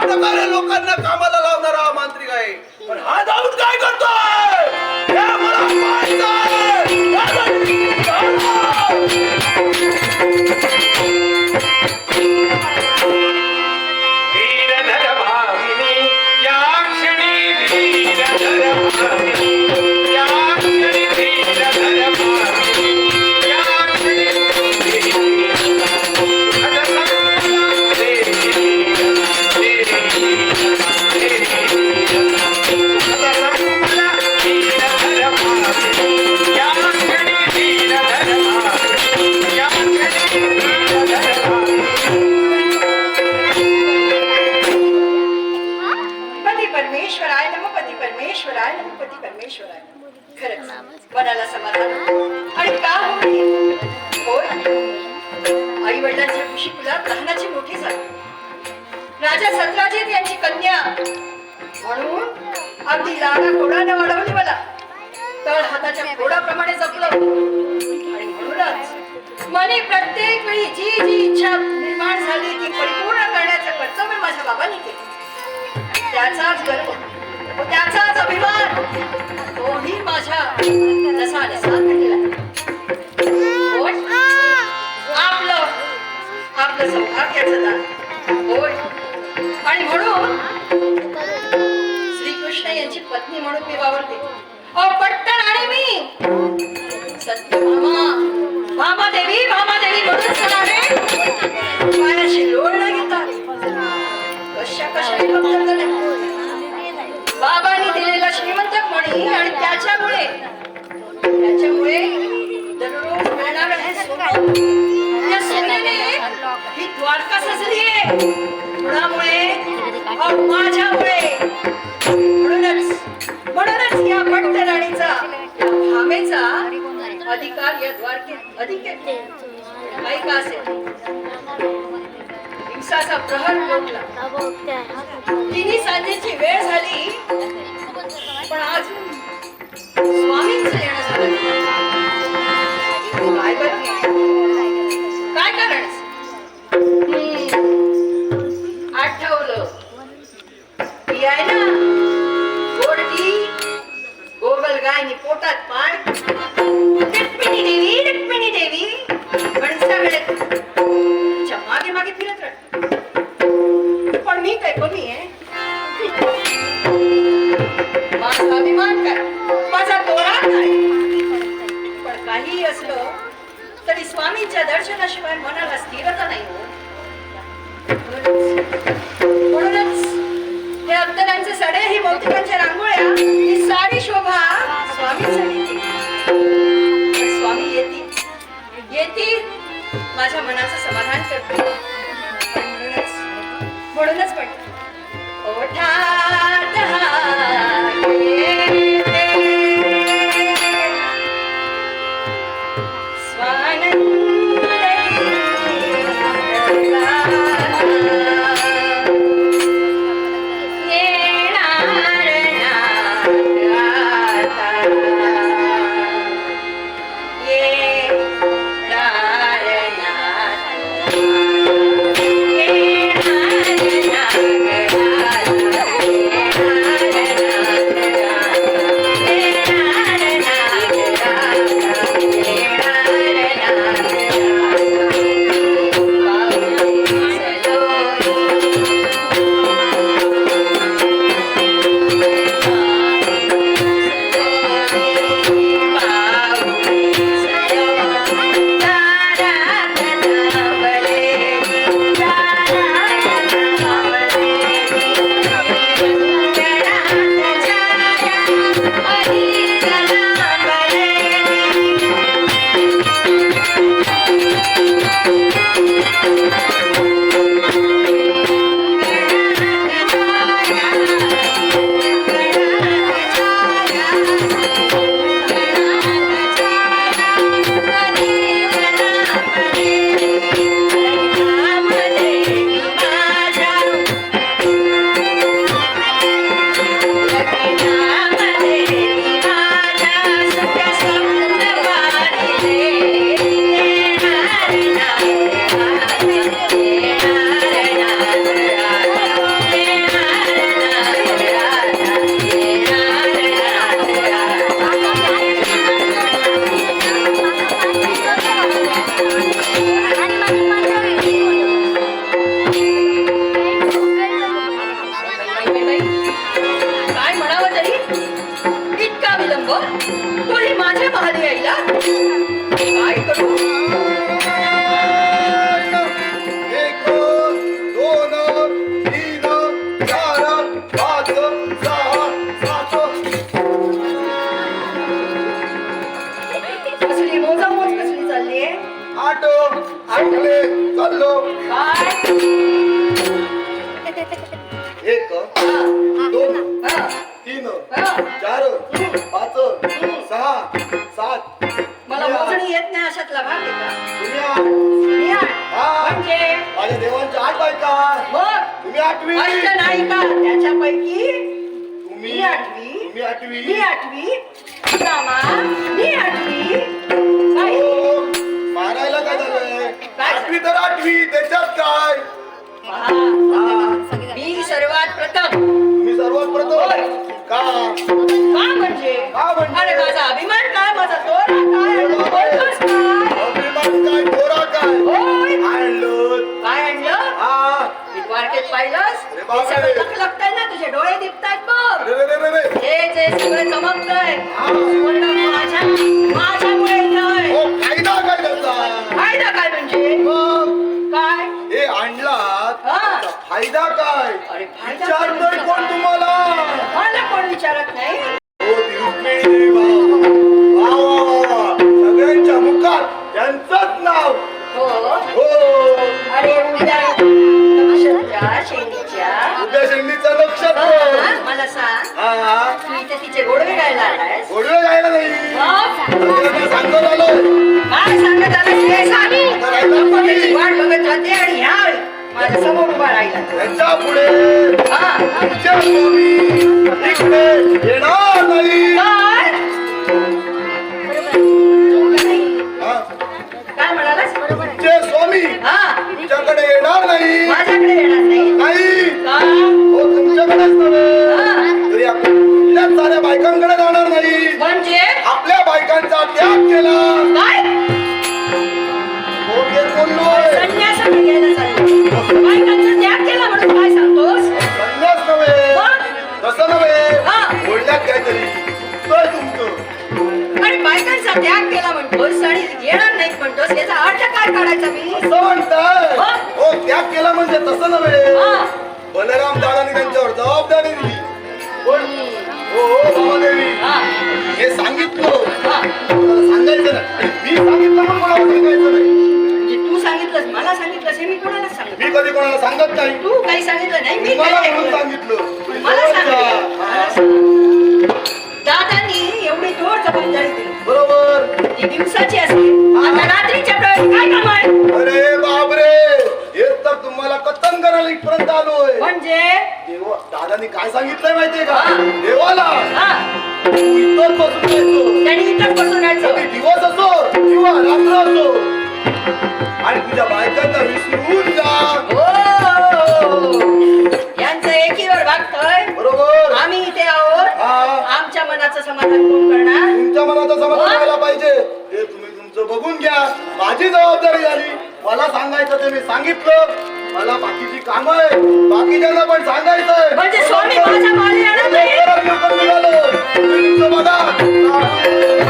प्रकारे लोकांना कामाला लावणारा मांत्रिक आहे. पण हा जाऊन काय करतोय? मोठी झाली. राजा सत्राजित यांची कन्या. म्हणून अगदी लाडा कोडाने वाढवली मला. तळ हाताच्या कोडाप्रमाणे जपलं. आणि म्हणूनच मने प्रत्येक वेळी जी जी इच्छा निर्माण झाली ती परिपूर्ण करण्याचं कर्तव्य माझ्या बाबांनी केलं. त्याचाच गर्व त्याचाच अभिमान तोही माझ्या नसा नसात आपलं सौभाग्याचं दान होय. आणि म्हणून श्रीकृष्ण यांची पत्नी म्हणून मी वावरते. अहो पट्टण आणि मी. सत्य मामा मामा देवी मामा देवी म्हणून सणारे पायाशी लोळ न घेता. कशा कशा भक्त झाले बाबांनी दिलेला श्रीमंत म्हणी आणि त्याच्यामुळे त्याच्यामुळे दररोज मिळणार आहे सोनं द्वारका सजली आहे. कुणामुळे? अहो, माझ्यामुळे. म्हणूनच म्हणूनच या भट्ट राणीचा भामेचा अधिकार या द्वारकेत अधिक आहे. काही का असेल? दिवसाचा प्रहर लोटला तिन्ही सांजेची वेळ झाली. पण आज स्वामींचं येणं झालं काय बघ मागे मागे फिरत राहते पण मी काय कमी आहे. माझा अभिमान काय? माझा तोरा काय? पण काही असलं तरी स्वामींच्या दर्शनाशिवाय मनाला स्थिरता नाही हो. म्हणूनच हे अत्तरांचे सडे ही भौतिकांच्या रांगोळ्या ही सारी शोभा स्वामींसाठी. माझ्या मनाचं समाधान करते. म्हणूनच म्हणूनच पण ओठा एक दोन तीन. चार पाच सहा सात मला मोजणी येत नाही अशातला भाग आहे का तुम्ही आठ. मी आठ. म्हणजे? माझ्या देवांच्या आठ बायका. मग तुम्ही आठवी. नाही का त्याच्यापैकी तुम्ही मी आठवी. तुम्ही आठवी. मी आठवी. रामा मी आठवी. काय हो, मारायला काय झालंय? आठवी तर आठवी त्याच्यात काय? पहा, मी सर्वात प्रथम. तुम्ही सर्वात. प्रथम का? का म्हणजे? का म्हणजे? अरे माझा अभिमान काय? माझा तोरा काय? आणि बोलतोस काय? अभिमान काय? गोरा काय? होय. आणलं. काय आणलं? हा. मी मार्केट पाहिलंस. अरे हे बापरे. सगळं लखलखतंय ना तुझे डोळे दिसतायत बघ. रे रे रे रे रे. हे जे सगळं चमकतंय. हा. फायदा काय? अरे फायदा विचारतोय काय? कोण तुम्हाला? मला कोण विचारत नाही? हो ती रुक्मिणी देवी. वा. वा, वा, वा. सगळ्यांच्या मुखात त्यांचंच नाव. हो. हो. अरे उद्या नक्षत्र उद्या शेंडीचं हा, मला सांग. हा. तू इथे तिचे गोडवे गायला आलायस? गोडवे गायला नाही. मग सगळ्यांना सांगत आलोय. काय सांगत आलास हे सांग आता राहिलं गणपतीची वाट बघत राहते आणि ह्या माझ्यासमोर उभा राहिला. त्याच्या पुढे हा. तुमच्या स्वामी इकडे येणार नाही. काय? काय म्हणालास? तुमचे स्वामी तुमच्याकडे येणार नाही. माझ्याकडे येणार नाही. नाही. का? तुमच्याकडेच नव्हे. तरी आपण कुठल्याच साऱ्या बायकांकडे जाणार नाही. म्हणजे? आपल्या बायकांचा त्याग केला. काय? हो ते बोललोय संन्यासाकडे घ्यायला चाललो बायकांचा त्याग केला म्हणतोस आणि येणार नाहीत म्हणतोस याचा अर्थ काय काढायचा मी. असं म्हणताय हा. हो त्याग केला म्हणजे तसं नव्हे. हा. बलराम दादानी त्यांच्यावर जबाबदारी दिली. पण हो हो हा, हे सांगितलं. हा. मला सांगायचं नाही. मी सांगितलं पण सांगायचं नाही. म्हणजे तू सांगितलंस मला सांगितलंस हे मी कोणाला सांगत मी कधी कोणाला सांगत नाही. तू काही सांगितलं नाही मी मला काही म्हणून नाही सांगितलं. मला सांगितलं. हा. एवढी जोर जबाबदारी दिली बरोबर. ती दिवसाची असते आता रात्रीच्या वेळेस काय काम आहे? अरे बापरे! तर तुम्हाला कथन करायला इथपर्यंत आलोय. म्हणजे? देवा दादानी काय सांगितलंय माहितीये का? हा. देवाला. हा. तू इथंच बसून जायचो. त्यांनी इथं बसून राहायचं कधी दिवस असो किंवा रात्र असो आणि तुझ्या बायकांना विसरून जा. हो. यांचं एकीवर भागतोय बरोबर. आम्ही इथे आहोत. हा. आमच्या मनाचं समाधान मनात समाधान? व्हायला पाहिजे. हे तुम्ही तुमचं बघून घ्या. माझी जबाबदारी झाली मला सांगायचं ते मी सांगितलं. मला बाकीची कामं आहे बाकीच्यांना पण सांगायचंय. म्हणजे स्वामी माझ्या मागे येणार नाही? लवकरात लवकर निघालो. तुम्ही तुमचं बघा.